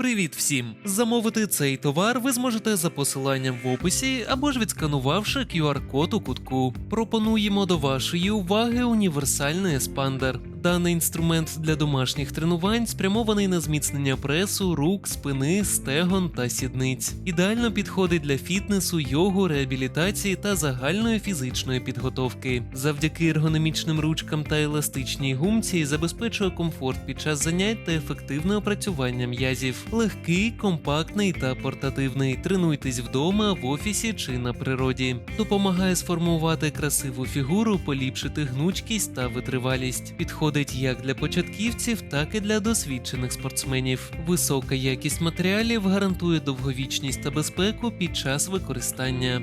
Привіт всім! Замовити цей товар ви зможете за посиланням в описі або ж відсканувавши QR-код у кутку. Пропонуємо до вашої уваги універсальний еспандер. Даний інструмент для домашніх тренувань спрямований на зміцнення пресу, рук, спини, стегон та сідниць. Ідеально підходить для фітнесу, йогу, реабілітації та загальної фізичної підготовки. Завдяки ергономічним ручкам та еластичній гумці забезпечує комфорт під час занять та ефективне опрацювання м'язів. Легкий, компактний та портативний. Тренуйтесь вдома, в офісі чи на природі. Допомагає сформувати красиву фігуру, поліпшити гнучкість та витривалість. Підходить як для початківців, так і для досвідчених спортсменів. Висока якість матеріалів гарантує довговічність та безпеку під час використання.